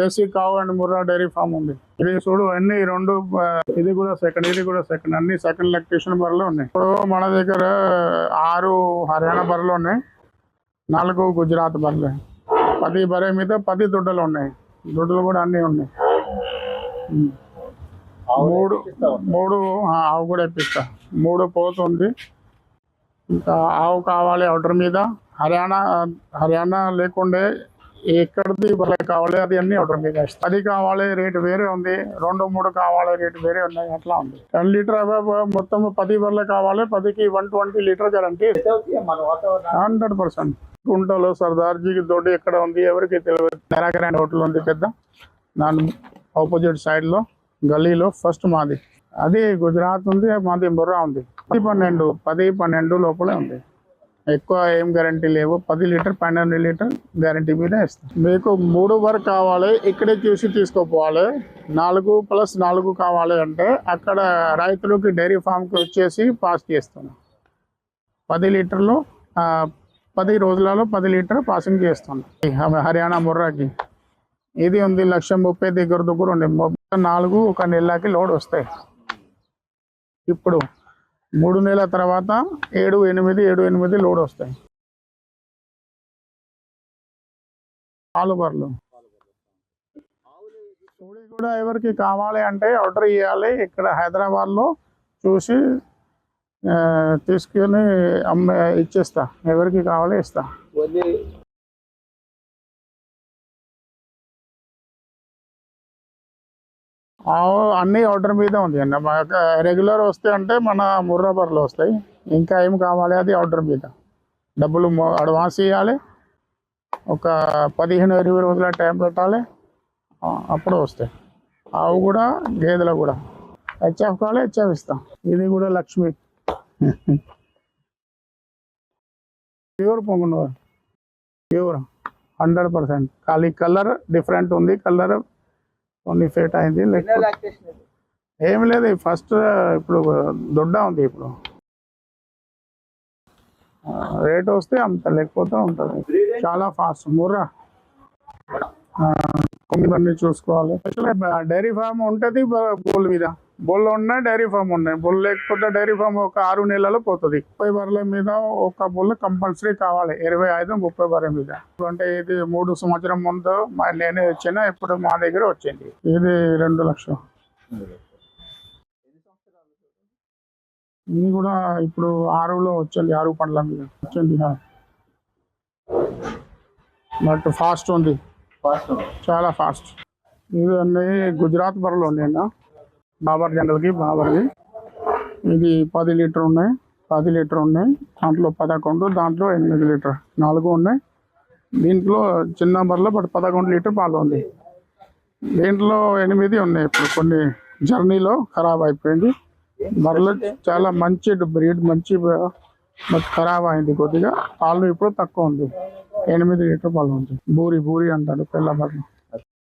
దేశీ కావు and Murrah dairy farm ఉంది. ఇది చూడు అన్ని రెండు ఇది కూడా సెకండ్ ఇది కూడా సెకండ్ అన్ని సెకండ్ లెక్టేషన్ బర్రెలు ఉన్నాయి. ఇప్పుడు మన దగ్గర ఆరు హర్యానా బర్రెలు ఉన్నాయి. నాలుగు గుజరాత్ బర్రెలు పది బర్రె మీద పది దొడ్డలు ఉన్నాయి. దొడ్డలు కూడా అన్ని ఉన్నాయి. మూడు మూడు ఆవు కూడా ఇప్పిస్తా మూడు పోతుంది ఇంకా ఆవు కావాలి ఆర్డర్ మీద. హర్యానా హర్యానా లేకుండే ఎక్కడిది వాళ్ళకి కావాలి అది అన్ని ఆర్డర్ మీద అది కావాలి రేటు వేరే ఉంది. రెండు మూడు కావాలి రేటు వేరే ఉన్నాయి అట్లా ఉంది. టెన్ లీటర్ మొత్తం పది బర్రెలు కావాలి పదికి one twenty litre guarantee hundred percent. గుంటలో సర్దార్జీకి తోటి ఎక్కడ ఉంది ఎవరికి తెలియదు. నెరాకరాండ్ హోటల్ ఉంది పెద్ద. దాని ఆపోజిట్ సైడ్లో గల్లీలో ఫస్ట్ మాది. అది గుజరాత్ ఉంది మాది బుర్రా ఉంది. పది పన్నెండు పది పన్నెండు లోపలే ఉంది. ఎక్కువ ఏం గ్యారంటీ లేవు. పది లీటర్ పన్నెండు లీటర్ గ్యారంటీ మీద ఇస్తాం మీకు మూడు వరకు కావాలి ఇక్కడే చూసి తీసుకోపోవాలి. నాలుగు ప్లస్ నాలుగు కావాలి అంటే అక్కడ రైతులకి డైరీ ఫామ్కి వచ్చేసి పాస్ చేస్తున్నాం పది లీటర్లు పది రోజులలో పది లీటర్ పాసింగ్ చేస్తున్నాం హర్యానా ముర్రాకి. ఇది ఉంది లక్ష ముప్పై దగ్గర దగ్గర ఉంది మొత్తం నాలుగు ఒక నెలకి లోడ్ వస్తాయి. ఇప్పుడు మూడు నెలల తర్వాత ఏడు ఎనిమిది ఏడు ఎనిమిది లోడ్ వస్తాయి. పాలు బర్రెలు. కూడా ఎవరికి కావాలి అంటే ఆర్డర్ ఇవ్వాలి ఇక్కడ హైదరాబాద్లో చూసి తీసుకుని తీసుకొని అమ్మే ఇచ్చేస్తా. ఎవరికి కావాలి ఇస్తా. అన్ని ఆర్డర్ మీద ఉంది అండి మాకు రెగ్యులర్ వస్తే అంటే మన ముర్రాబర్లు వస్తాయి. ఇంకా ఏం కావాలి అది ఆర్డర్ మీద. డబ్బులు అడ్వాన్స్ ఇవ్వాలి ఒక పదిహేను ఇరవై రోజుల టైం పెట్టాలి. అప్పుడు వస్తాయి. ఆవు కూడా గేదెలు కూడా. హెచ్ఎఫ్ కావాలి హెచ్ఎఫ్ ఇస్తాం. ఇది కూడా లక్ష్మి. ప్యూర్ పొంగును ప్యూర్. Hundred percent. ఖాళీ కలర్ డిఫరెంట్ ఉంది. కలర్ కొన్ని ఫేట్ అయింది లేకపోతే ఏం లేదు ఫస్ట్ ఇప్పుడు దొడ్డ ఉంది ఇప్పుడు. రేట్ వస్తే అంత లేకపోతే ఉంటుంది. చాలా ఫాస్ట్ ముర్రా. కొన్ని చూసుకోవాలి. డైరీ ఫామ్ ఉంటుంది బోల్ మీద. బోల్ ఉన్నాయి డైరీ ఫామ్ ఉన్నాయి. బోల్ లేకపోతే డైరీ ఫామ్ ఒక ఆరు నెలలు పోతుంది. ముప్పై బర్రెల మీద ఒక బుల్ కంపల్సరీ కావాలి. ఇరవై ఐదు ముప్పై బర్రెల మీద. అంటే ఇది మూడు సంవత్సరం ముందు నేనే వచ్చిన ఇప్పుడు మా దగ్గర వచ్చింది. ఇది రెండు లక్షలు. ఇది కూడా ఇప్పుడు ఆరులో వచ్చింది ఆరు పండ్ల మీద. వచ్చింది బట్ ఫాస్ట్ ఉంది. చాలా ఫాస్ట్. ఇది అన్ని గుజరాత్ బర్రెలు ఉన్నాయి బాబర్ జనరల్కి బాబర్ది. ఇది పది లీటర్ ఉన్నాయి. పది లీటర్ ఉన్నాయి. దాంట్లో పదకొండు దాంట్లో ఎనిమిది లీటర్. నాలుగు ఉన్నాయి. దీంట్లో చిన్న నెంబర్లో బట్ పదకొండు లీటర్ పాలు ఉంది. దీంట్లో ఎనిమిది ఉన్నాయి ఇప్పుడు. కొన్ని జర్నీలో ఖరాబ్ అయిపోయింది. బర్రెలు చాలా మంచి బ్రీడ్ మంచి బట్ ఖరాబ్ అయింది కొద్దిగా. పాలు ఇప్పుడు తక్కువ ఉంది. ఎనిమిది లీటర్ పాలు ఉంది. బూరి బూరి అంటాడు పిల్ల బర్రెలు